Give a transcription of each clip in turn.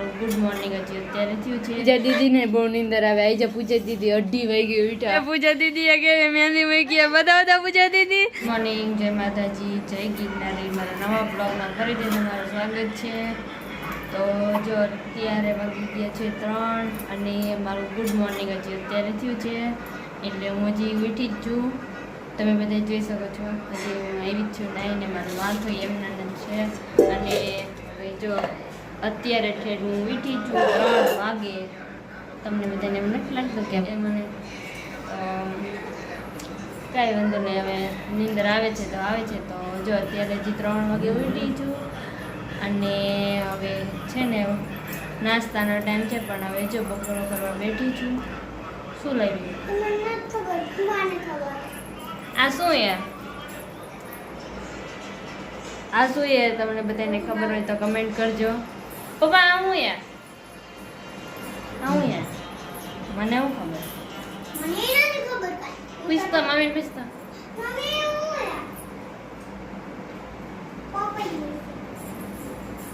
મારું good morning હજી અત્યારે થયું છે. પૂજા દીદીને બહુ નીંદર આવે. આવી જા પૂજા દીદી અઢી વાગે ઉઠ્યા પૂજા દીદી કે મહેંદી મૂકી બધા બધા પૂજા દીદી. મોર્નિંગ જય માતાજી જય ગિરનારી. મારા નવા બ્લોગમાં ફરીથી તમારું સ્વાગત છે. તો જો અત્યારે વાગી ગયા છે ત્રણ અને મારું ગુડ મોર્નિંગ હજી અત્યારે થયું છે. એટલે હું હજી ઉઠી જ છું. તમે બધા જોઈ શકો છો. હજી હું આવી જ છું નાઈને મારું વાંધો એમના છે. અને હવે જો અત્યારે ઠેર હું વીઠી છું ત્રણ વાગે તમને બધાને એમ નથી લાગતું કે મને કાંઈ વાંધો નહીં હવે નીંદર આવે છે તો આવે છે. તો જો અત્યારે હજી ત્રણ વાગે ઉઠી છું અને હવે છે ને નાસ્તાનો ટાઈમ છે પણ હવે જો બપોરો કરવા બેઠી છું. શું લાવ્યું આ શું યાર આ શું યાર તમને બધાને ખબર હોય તો કમેન્ટ કરજો. પપ્પા આ હું યાર? આ હું યાર? મને એવું ખબર? પિસ્તા મમ્મી પિસ્તા.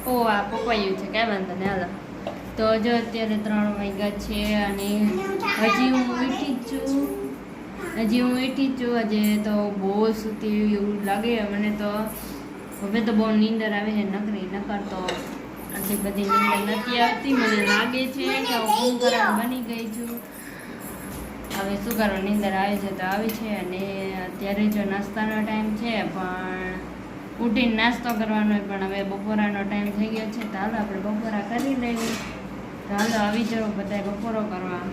ઓ આ પપ્પાયું છે. કાંઈ વાંધો નહીં હાલો. તો જો અત્યારે ત્રણ વાગ્યા છે અને હજી હું ઉઠી જ છું. હજી હું ઉઠી જ છું. આજે તો બહુ સુતી એવું લાગે. મને તો હવે તો બહુ નીંદર આવે છે નકરી નકર તો આટલી બધી નીંદર નથી આવતી. મને લાગે છે કે હું ઊંઘ બની ગઈ છું. હવે શું કરો નીંદર આવે છે તો આવે છે અને અત્યારે જો નાસ્તાનો ટાઈમ છે, પણ ઉઠીને નાસ્તો કરવાનો પણ હવે બપોરાનો ટાઈમ થઈ ગયો છે, તો હાલો આપણે બપોરા કરી લઈએ. તો હાલો આવી જાઓ બધા બપોરો કરવા.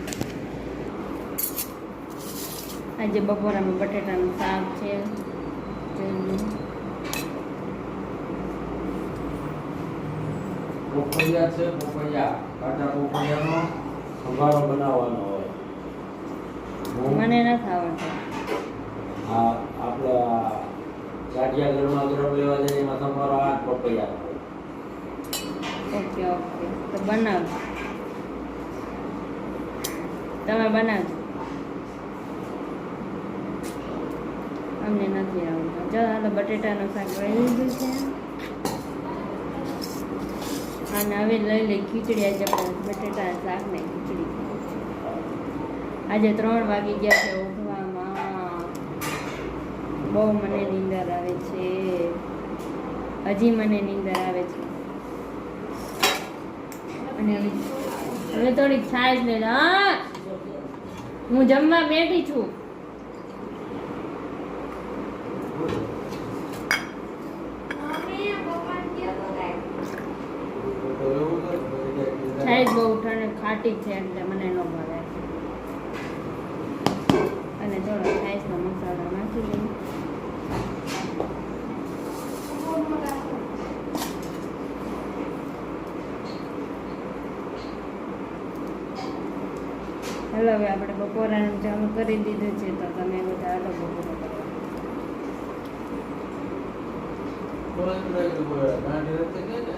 આજે બપોરામાં બટેટાનું શાક છે જોઈ લો. પોપૈયા છે પોપૈયા કાચા પોપૈયાનો સંભારો બનાવવાનો હોય. હું મને નથી આવડતું આ આપણે ચાટિયા ઘરમાં ગરમ લેવા જાય એમાં સંભારો આ પપૈયા ઓકે ઓકે. તો બનાવજો. તમે બનાવજો. અમને નથી આવડતું. ચાલો બટેટાનું શાક લઈ લીધું છે. અને હવે લઈ લઈ ખીચડી આજે બટેટા શાક ને ખીચડી આજે ત્રણ વાગી ગયા છે ઉઠવામાં બહુ મને નીંદર આવે છે. હજી મને નીંદર આવે છે. અને હવે થોડીક છાશ લે. હું જમવા બેઠી છું તો એવું કર, બટેટા છાશ બહુ ઠંડ છે એટલે મને ન ભાવે. અને થોડો છાશનો મસાલો નાખી દઉં. હેલો હવે આપણે બપોરાનું ચાલુ કરી દીધું છે તો તમે બધા અલગ બપોરો કરવા બોલ બોલ બોલ ગાંઠી રસ્તે કે ને?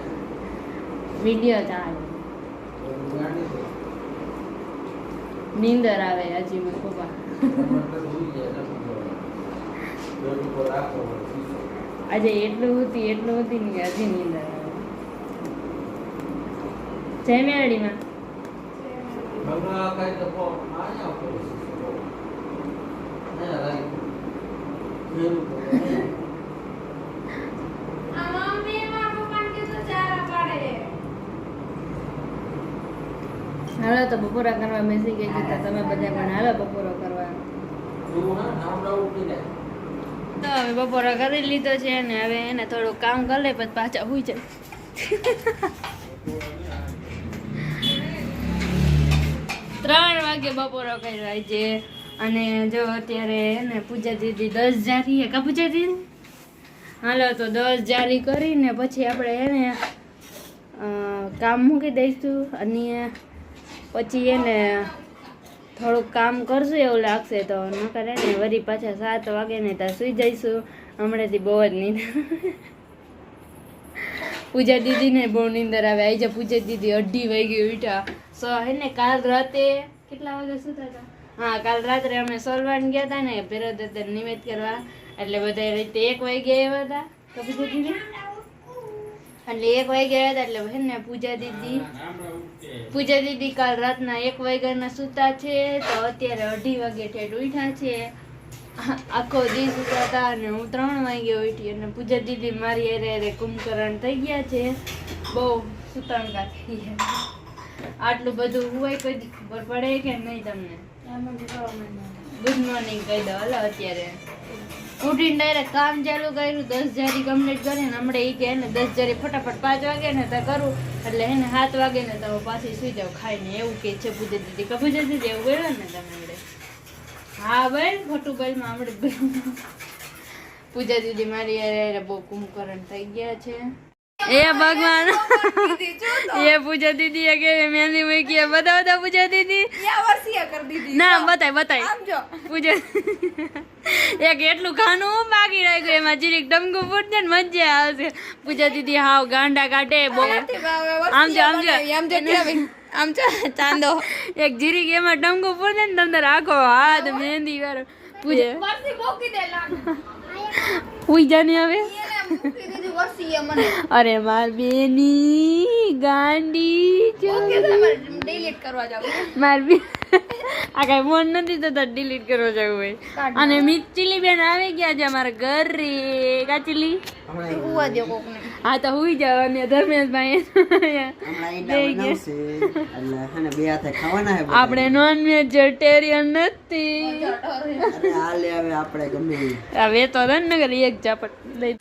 વીડિયો ચાલે. નીંદર આવે હજી મને પપ્પા. આજે એટલું હતી એટલું હતી ને હજી નીંદર આવે. જય મેરડીમાં. કાંઈ તો પો- અહીંયા ઉપર શીશો. અહીંયા રાખી. ફેરું પડે. હાલો, તો બપોરા કરવા બેસી ગઈ છે તમે બધા પણ હાલો બપોરો કરવા. તું હવે બપોરો કરી લીધો છે અને હવે એને થોડું કામ કરી પછી પાછા હોઈ જાય ત્રણ વાગે બપોરો કર્યો છે અને જો અત્યારે એને પૂજા દીદી દસ જારી કા પૂજા દીદી? હાલો, તો દસ જારી કરીને પછી આપણે એને કામ મૂકી દઈશું. અને પછી એને થોડુંક કામ કરશું એવું લાગશે તો ન કરે ને વળી પાછા સાત વાગે ને ત્યાં સુઈ જઈશું. હમણાંથી બહુ જ નીંદર પૂજા દીદીને બહુ નીંદર આવે. આવી જા પૂજા દીદી અઢી વાગે ઉઠ્યા. સો હે ને કાલ રાતે કેટલા વાગે સુતા હતા? હા, કાલ રાત્રે અમે સોલવાન ગયા હતા ને પેરોદર નિવેદ કરવા. એટલે બધા રીતે એક વાગે આવ્યા હતા. તો પૂજા એટલે એક વાગે આવ્યા હતા એટલે હે ને પૂજા દીદી પૂજા દીદી કાલ રાતના એક વાગ્યાના સૂતા છે, તો અત્યારે અઢી વાગે ઠેઠ ઉઠ્યા છે. આખો દી સૂતા અને હું ત્રણ વાગે ઉઠી અને પૂજા દીદી મારી અરે અરે કુંભકરણ થઈ ગયા છે. બહુ સુતણકા થઈ આટલું બધું હોય કોઈ ખબર પડે કે નહીં તમને? ગુડ મોર્નિંગ કહી દો. હલો અત્યારે. ઉઠીને ડાયરેક્ટ કામ ચાલુ કર્યું. દસ જારી કમ્પ્લીટ કરીને હમણાં એ કે ને દસ જારી ફટાફટ પાંચ વાગે ને તો કરું. એટલે એને સાત વાગે ને તમે પાછી સુઈ જાવ ખાઈને. એવું કે છે પૂજા દીદી. કે પૂજા દીદી, એવું કર્યું ને તમે હમણે? હા બેન ખોટું બેલમાં હમણાં. પૂજા દીદી મારી બહુ કુંભકરણ થઈ ગયા છે. એ ભગવાન. એ પૂજા દીદી કે મહેંદી મૂકી બતાવો તો પૂજા દીદી. ના બતાય બતાય. પૂજા એક એટલું ખાનું બાકી રાખ્યું એમાં જીરીક ડમકું ફૂટશે ને મજા આવશે. પૂજા દીદી હાવ ગાંડા કાઢે આમ જો આમ જો. આમ છે ચાંદો. એક જીરીક એમાં ડમકું ફૂટશે ને તમને રાખો હાથ મહેંદી વાળો. પૂજા. પૂજા ને હવે? અરે માર બેની ગાંડી ડિલીટ કરવા જાવ માર બી આ કઈ ફોન નથી થતા ડિલીટ કરવા જવું હોય. અને મિચીલી બેન આવી ગયા છે અમારા ઘર. રે કાચલી દે હા તો હુઈ જાવ અને ધર્મેશભાઈ આપણે નોન વેજીટેરિયન નથી હવે આપણે ગમે હવે તો રનગર એક ઝાપટ લઈ